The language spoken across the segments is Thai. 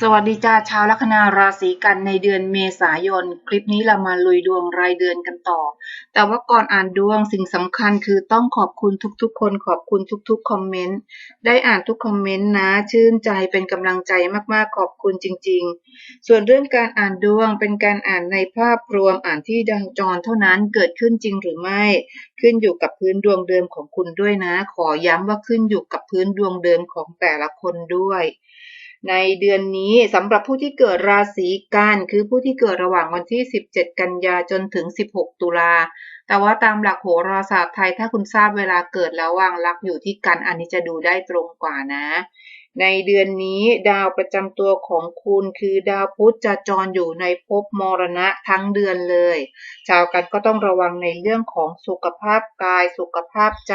สวัสดีจ้าชาวลัคนาราศีกันในเดือนเมษายน คลิปนี้เรามาลุยดวงรายเดือนกันต่อ แต่ว่าก่อนอ่านดวงสิ่งสำคัญคือต้องขอบคุณทุกๆ คนขอบคุณทุกๆ คอมเมนต์ได้อ่านทุกคอมเมนต์นะ ชื่นใจเป็นกำลังใจมากๆขอบคุณจริงๆ ส่วนเรื่องการอ่านดวงเป็นการอ่านในภาพรวมอ่านที่ดังจรเท่านั้นเกิดขึ้นจริงหรือไม่ ขึ้นอยู่กับพื้นดวงเดิมของคุณด้วยนะ ขอย้ำว่าขึ้นอยู่กับพื้นดวงเดิมของแต่ละคนด้วย ในเดือนนี้สำหรับผู้ที่เกิดราศีกันคือผู้ที่เกิดระหว่างวันที่ 17 กันยาจนถึง 16 ตุลา แต่ว่าตามหลักโหราศาสตร์ไทยถ้าคุณทราบเวลาเกิดแล้ววางลักอยู่ที่กันอันนี้จะดูได้ตรงกว่านะ ในเดือนนี้ดาวประจำตัวของคุณคือดาวพุธจะจรอยู่ในภพมรณะทั้งเดือนเลย ชาวกันก็ต้องระวังในเรื่องของสุขภาพกาย สุขภาพใจ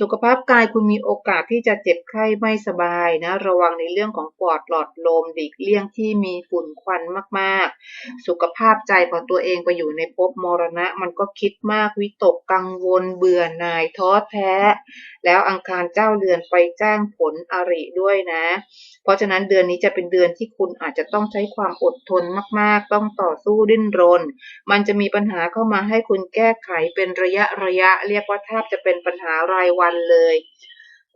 สุขภาพกายคุณมีโอกาสที่จะเจ็บไข้ไม่สบายนะ ระวังในเรื่องของปอดหลอดลมหลีกเลี่ยงที่มีฝุ่นควันมากๆ สุขภาพใจพอตัวเองไปอยู่ในภพมรณะ มันก็คิดมากวิตกกังวลเบื่อหน่ายท้อแท้ แล้วอังคารเจ้าเรือนไปแจ้งผลอริด้วยนะ เพราะฉะนั้นเดือนนี้จะเป็นเดือนที่คุณอาจจะต้องใช้ความอดทนมากๆ ต้องต่อสู้ดิ้นรน มันจะมีปัญหาเข้ามาให้คุณแก้ไขเป็นระยะระยะ เรียกว่าแทบจะเป็นปัญหารายวันเลย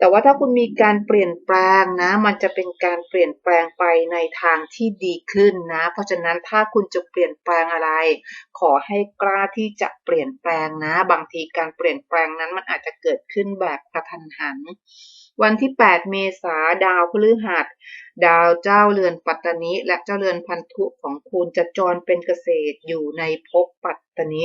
แต่ว่าถ้าคุณมีการเปลี่ยนแปลงนะ มันจะเป็นการเปลี่ยนแปลงไปในทางที่ดีขึ้นนะ เพราะฉะนั้นถ้าคุณจะเปลี่ยนแปลงอะไร ขอให้กล้าที่จะเปลี่ยนแปลงนะ บางทีการเปลี่ยนแปลงนั้นมันอาจจะเกิดขึ้นแบบกระทันหัน วันที่ 8 เมษาดาวพฤหัส ดาวเจ้าเรือนปัตตนิและเจ้าเรือนพันธุของคุณจะจรเป็นเกษตรอยู่ในภพปัตตนิ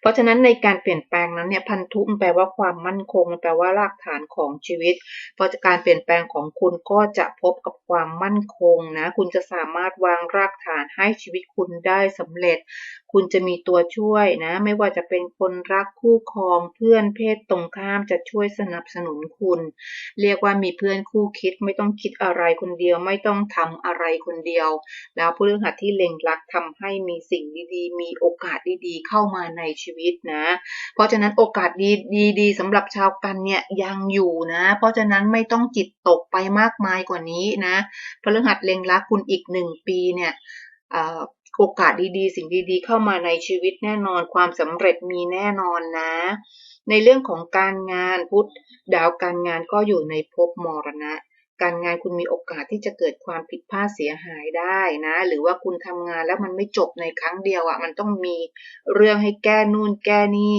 เพราะฉะนั้นในการเปลี่ยนแปลงนั้นเนี่ยพันธุมันแปลว่าความมั่นคงมันแปลว่ารากฐานของชีวิต เพราะการเปลี่ยนแปลงของคุณก็จะพบกับความมั่นคงนะ คุณจะสามารถวางรากฐานให้ชีวิตคุณได้สำเร็จ คุณจะมีตัวช่วยนะ ไม่ว่าจะเป็นคนรักคู่ครองเพื่อนเพศตรงข้ามจะช่วยสนับสนุนคุณ เรียกว่ามีเพื่อนคู่คิดไม่ต้องคิดอะไรคนเดียวไม่ต้องทำอะไรคนเดียว แล้วพฤหัสที่เล็งรักทำให้มีสิ่งดีๆ มีโอกาสดีๆ เข้ามาในชีวิตนะ เพราะฉะนั้นโอกาสดีดีๆสำหรับชาวกันเนี่ยยังอยู่นะ เพราะฉะนั้นไม่ต้องจิตตกไปมากมายกว่านี้นะพฤหัสเล็งรักคุณอีกหนึ่งปีเนี่ยโอกาสดีๆ สิ่งดีๆ เข้ามาในชีวิตแน่นอนความสำเร็จมีแน่นอนนะ ในเรื่องของการงานพุธดาวการงานก็อยู่ในภพมรณะ การงานคุณมีโอกาสที่จะเกิดความผิดพลาดเสียหายได้นะ หรือว่าคุณทำงานแล้วมันไม่จบในครั้งเดียวอะ่ะ มันต้องมีเรื่องให้แก้นู่นแก้นี่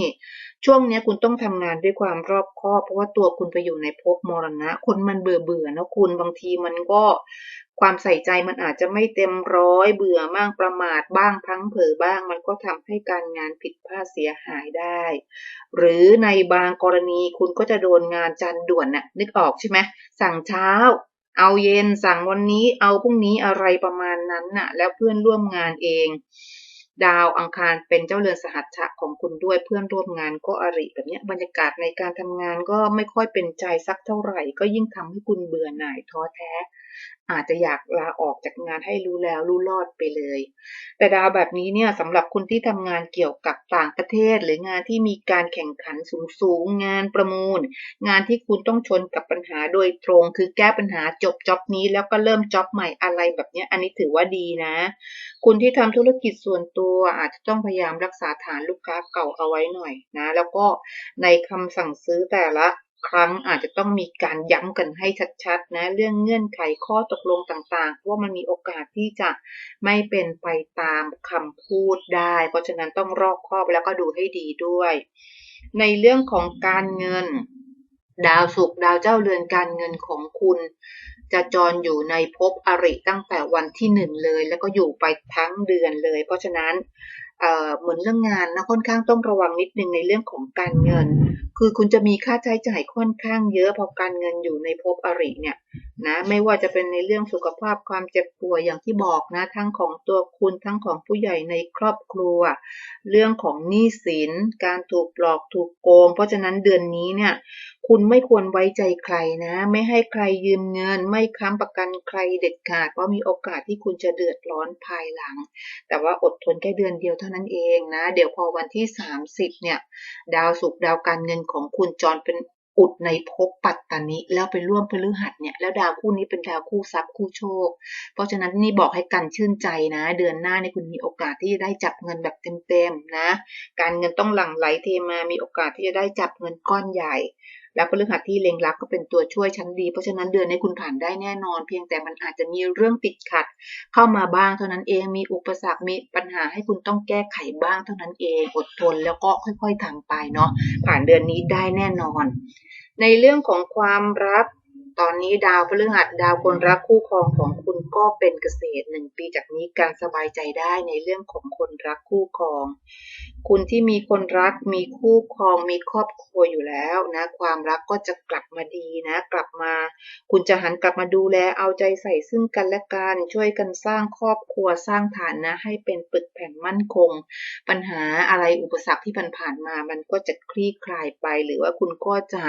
ช่วงนี้คุณต้องทำงานด้วยความรอบคอบเพราะว่าตัวคุณไปอยู่ในภพมรณะ คนมันเบื่อเบื่อนะคุณบางทีมันก็ ความใส่ใจมันอาจจะไม่เต็มร้อยเบื่อบ้างประมาทบ้างพังเผลอบ้าง มันก็ทำให้การงานผิดพลาดเสียหายได้ หรือในบางกรณีคุณก็จะโดนงานจันด่วนน่ะนึกออกใช่ไหมสั่งเช้า เอาเย็นสั่งวันนี้เอาพรุ่งนี้อะไรประมาณนั้นน่ะ แล้วเพื่อนร่วมงานเอง ดาวอังคารเป็นเจ้าเรือนสหัชชะของคุณด้วยเพื่อนร่วมงานก็อริแบบนี้บรรยากาศในการทำงานก็ไม่ค่อยเป็นใจสักเท่าไหร่ ก็ยิ่งทำให้คุณเบื่อหน่ายท้อแท้ อาจจะอยากลาออกจากงานให้รู้แล้วรู้รอดไปเลย แต่ดาวแบบนี้เนี่ยสำหรับคนที่ทำงานเกี่ยวกับต่างประเทศ หรืองานที่มีการแข่งขันสูงสูงงานประมูล งานที่คุณต้องชนกับปัญหาโดยตรง คือแก้ปัญหาจบจ็อบนี้แล้วก็เริ่มจ็อบใหม่อะไรแบบนี้อันนี้ถือว่าดีนะ คุณที่ทำธุรกิจส่วนตัวอาจจะต้องพยายามรักษาฐานลูกค้าเก่าเอาไว้หน่อยนะ แล้วก็ในคำสั่งซื้อแต่ละ ครั้งอาจจะต้องมีการย้ำกันให้ชัดๆนะเรื่องเงื่อนไขข้อตกลงต่างๆเพราะว่ามันมีโอกาสที่จะไม่เป็นไปตามคำพูดได้ เพราะฉะนั้นต้องรอบคอบแล้วก็ดูให้ดีด้วย ในเรื่องของการเงิน ดาวศุกดาวเจ้าเรือนการเงินของคุณจะจรอยู่ในภพอริตั้งแต่วันที่หนึ่งเลย แล้วก็อยู่ไปทั้งเดือนเลย เพราะฉะนั้น เหมือนเรื่องงานนะค่อนข้างต้องระวังนิดนึงในเรื่องของการเงิน คือคุณจะมีค่าใช้จ่ายค่อนข้างเยอะพอการเงินอยู่ในภพอริเนี่ยนะไม่ว่าจะเป็นในเรื่องสุขภาพความเจ็บป่วยอย่างที่บอกนะทั้งของตัวคุณทั้งของผู้ใหญ่ในครอบครัว เรื่องของหนี้สิน การถูกหลอกถูกโกง เพราะฉะนั้นเดือนนี้เนี่ย คุณไม่ควรไว้ใจใครนะ ไม่ให้ใครยืมเงิน ไม่ค้ำประกันใครเด็ดขาดเพราะมีโอกาสที่คุณจะเดือดร้อนภายหลัง แต่ว่าอดทนแค่เดือนเดียวเท่านั้นเองนะ เดี๋ยวพอวันที่ 30 เนี่ย ดาวศุกดาวการเงินของคุณจรเป็นอุดในภพปัตตานิแล้วไปร่วมพฤหัสเนี่ยแล้วดาวคู่นี้เป็นดาวคู่ทรัพย์คู่โชค เพราะฉะนั้นนี่บอกให้กันชื่นใจนะ เดือนหน้าเนี่ยคุณมีโอกาสที่จะได้จับเงินแบบเต็มๆนะ การเงินต้องหลั่งไหลเทมามีโอกาสที่จะได้จับเงินก้อนใหญ่ แล้วพฤหัสที่เล็งรักก็เป็นตัวช่วยชั้นดี เพราะฉะนั้นเดือนนี้คุณผ่านได้แน่นอน เพียงแต่มันอาจจะมีเรื่องติดขัด เข้ามาบ้างเท่านั้นเองมีอุปสรรคมีปัญหาให้คุณต้องแก้ไขบ้างเท่านั้นเองอดทนแล้วก็ค่อยๆทางไปเนาะผ่านเดือนนี้ได้แน่นอน ในเรื่องของความรัก ตอนนี้ดาวพฤหัสดาวคนรักคู่ครองของคุณก็เป็นเกษตรหนึ่งปีจากนี้การสบายใจได้ในเรื่องของคนรักคู่ครอง คุณที่มีคนรักมีคู่ครองมีครอบครัวอยู่แล้วนะ ความรักก็จะกลับมาดีนะ กลับมา คุณจะหันกลับมาดูแลเอาใจใส่ซึ่งกันและกันช่วยกันสร้างครอบครัวสร้างฐานนะ ให้เป็นปึกแผ่นมั่นคง ปัญหาอะไรอุปสรรคที่ผ่านมา มันก็จะคลี่คลายไป หรือว่าคุณก็จะ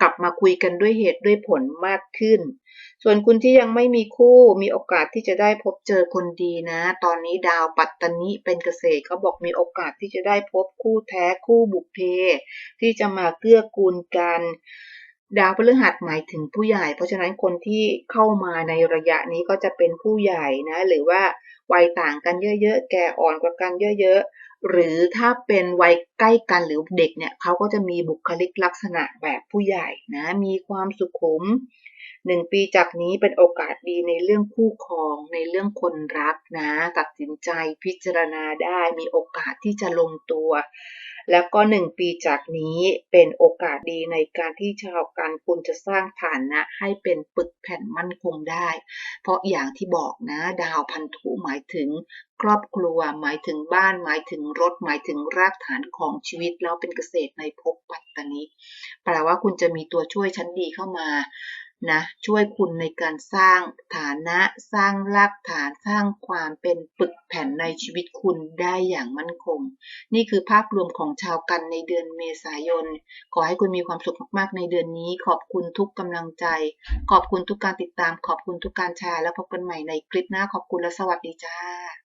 กลับมาคุยกันด้วยเหตุด้วยผลมากขึ้น ส่วนคุณที่ยังไม่มีคู่มีโอกาสที่จะได้พบเจอคนดีนะ ตอนนี้ดาวปัตตานิเป็นเกษตรเขาบอกมีโอกาสที่จะได้พบคู่แท้คู่บุพเพ ที่จะมาเกื้อกูลกันดาวพฤหัสหมายถึงผู้ใหญ่ เพราะฉะนั้นคนที่เข้ามาในระยะนี้ก็จะเป็นผู้ใหญ่นะ หรือว่าวัยต่างกันเยอะๆ แก่อ่อนกว่ากันเยอะๆ หรือถ้าเป็นวัยใกล้กันหรือเด็กเนี่ยเขาก็จะมีบุคลิกลักษณะแบบผู้ใหญ่นะมีความสุขุมหนึ่งปีจากนี้เป็นโอกาสดีในเรื่องคู่ครองในเรื่องคนรักนะ ตัดสินใจพิจารณาได้มีโอกาสที่จะลงตัว แล้วก็หนึ่งปีจากนี้เป็นโอกาสดีในการที่ชาวกันคุณจะสร้างฐานะให้เป็นปึกแผ่นมั่นคงได้ เพราะอย่างที่บอกนะดาวพันธุหมายถึงครอบครัวหมายถึงบ้านหมายถึงรถหมายถึงรากฐานของชีวิตแล้วเป็นเกษตรในภพปัตตานิแปลว่าคุณจะมีตัวช่วยชั้นดีเข้ามา นะช่วยคุณในการสร้างฐานะสร้างรากฐานสร้างความเป็นปึกแผ่นในชีวิตคุณได้อย่างมั่นคง นี่คือภาพรวมของชาวกันในเดือนเมษายน ขอให้คุณมีความสุขมากๆในเดือนนี้ ขอบคุณทุกกำลังใจ ขอบคุณทุกการติดตาม ขอบคุณทุกการแชร์ แล้วพบกันใหม่ในคลิปหน้าขอบคุณและสวัสดีจ้า